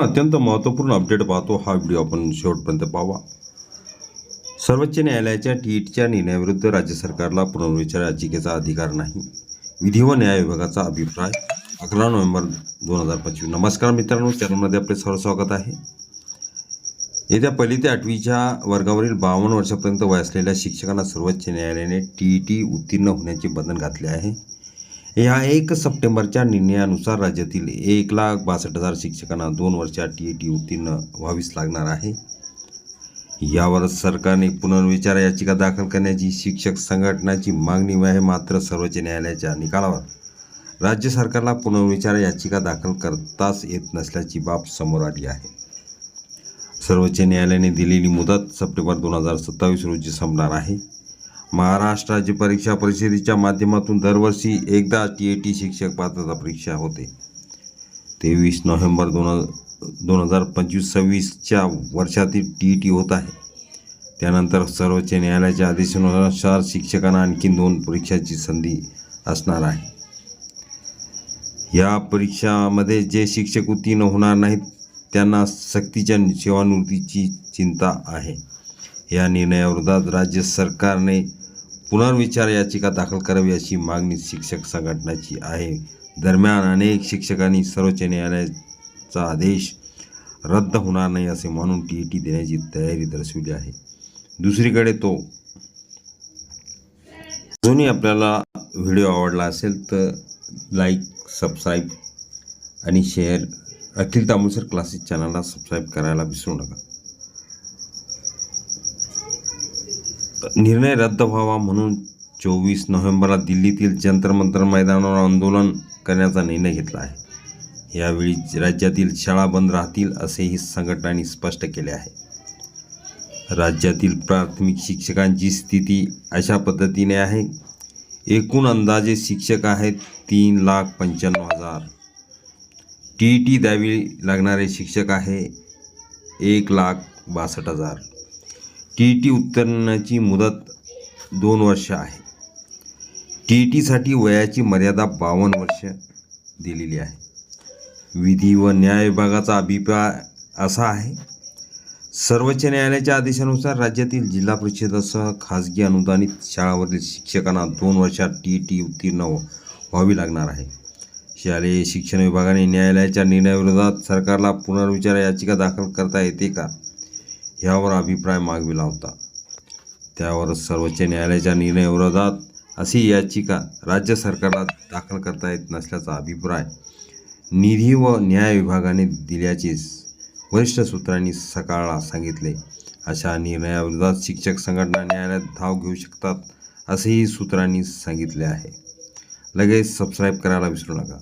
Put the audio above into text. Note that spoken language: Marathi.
अत्यंत महत्त्वपूर्ण अपडेट पाहतो हा व्हिडिओ आपण शेवटपर्यंत पाहावा. सर्वोच्च न्यायालयाच्या टीईटीच्या निर्णयाविरुद्ध राज्य सरकारला पुनर्विचार याचिकेचा अधिकार नाही. विधी व न्याय विभागाचा अभिप्राय अकरा नोव्हेंबर दोन हजार पंचवीस. नमस्कार मित्रांनो चॅनलमध्ये आपले सर्व स्वागत आहे. येत्या पहिली ते आठवीच्या वर्गावरील बावन्न वर्षापर्यंत वय असलेल्या शिक्षकांना सर्वोच्च न्यायालयाने टी ई टी उत्तीर्ण होण्याचे बंधन घातले आहे. या एक सप्टेंबरच्या निर्णयानुसार राज्यातील एक लाख बासष्ट हजार शिक्षकांना दोन वर्षात टी ई टी उत्तीर्ण व्हावीच लागणार आहे. यावर सरकारने पुनर्विचार याचिका दाखल करण्याची शिक्षक संघटनाची मागणी आहे मात्र सर्वोच्च न्यायालयाच्या निकालावर. राज्य सरकारला पुनर्विचार याचिका दाखल करताच येत नसल्याची बाब समोर आली आहे. सर्वोच्च न्यायालयाने दिलेली मुदत सप्टेंबर दोन हजार सत्तावीस रोजी संपणार आहे. महाराष्ट्र राज्य परीक्षा परिषदेच्या माध्यमातून दरवर्षी एकदा टी ए टी शिक्षक पात्रता परीक्षा होते. तेवीस नोव्हेंबर दोन दोन हजार पंचवीस सव्वीसच्या वर्षातील टी ई टी होत आहे. त्यानंतर सर्वोच्च न्यायालयाच्या आदेशानुसार शिक्षकांना आणखी दोन परीक्षाची संधी असणार आहे. या परीक्षामध्ये जे शिक्षक उत्तीर्ण होणार नाहीत त्यांना सक्तीच्या सेवानिवृत्तीची चिंता आहे. या निर्णयाविरोधात राज्य सरकारने पुनर्विचार याचिका दाखल करावी अशी मागणी शिक्षक संघटनाची आहे. दरम्यान अनेक शिक्षकांनी सर्वोच्च न्यायालयाचा आदेश रद्द होणार नाही असे मानून टी ई टी देण्याची तयारी दर्शवली आहे. दुसरीकडे तो अजूनही आपल्याला व्हिडिओ आवडला असेल तर लाईक सबस्क्राईब आणि शेअर. अखिल तांबुसर क्लासेस चॅनलला सबस्क्राईब करायला विसरू नका. निर्णय रद्द व्हावा म्हणून चोवीस नोव्हेंबरला दिल्लीतील जंतर मंतर मैदानावर आंदोलन करण्याचा निर्णय घेतला आहे. यावेळी राज्यातील शाळा बंद राहतील असेही संघटनांनी स्पष्ट केले आहे. राज्यातील प्राथमिक शिक्षकांची स्थिती अशा पद्धतीने आहे. एकूण अंदाजे शिक्षक आहेत तीन लाख पंच्याण्णव हजार. टी ई टी द्यावी लागणारे शिक्षक आहे एक लाख बासष्ट हजार. टी ई टी उत्तीर्णाची मुदत दोन वर्ष आहे. टी ई टीसाठी वयाची मर्यादा बावन्न वर्ष दिलेली आहे. विधी व न्याय विभागाचा अभिप्राय असा आहे सर्वोच्च न्यायालयाच्या आदेशानुसार राज्यातील जिल्हा परिषदासह खाजगी अनुदानित शाळावरील शिक्षकांना दोन वर्षात टी ई टी उत्तीर्ण व्हावी लागणार आहे. शालेय शिक्षण विभागाने न्यायालयाच्या निर्णयाविरोधात सरकारला पुनर्विचार याचिका दाखल करता येते का? यावर अभिप्राय मागविला होता त्यावर सर्वोच्च न्यायालयाच्या निर्णयाविरोधात अशी याचिका राज्य सरकारला दाखल करता येत नसल्याचा अभिप्राय निधी व न्याय विभागाने दिल्याचे वरिष्ठ सूत्रांनी सकाळला सांगितले. अशा निर्णयाविरोधात शिक्षक संघटना न्यायालयात धाव घेऊ शकतात असेही सूत्रांनी सांगितले आहे. लगेच सबस्क्राईब करायला विसरू नका.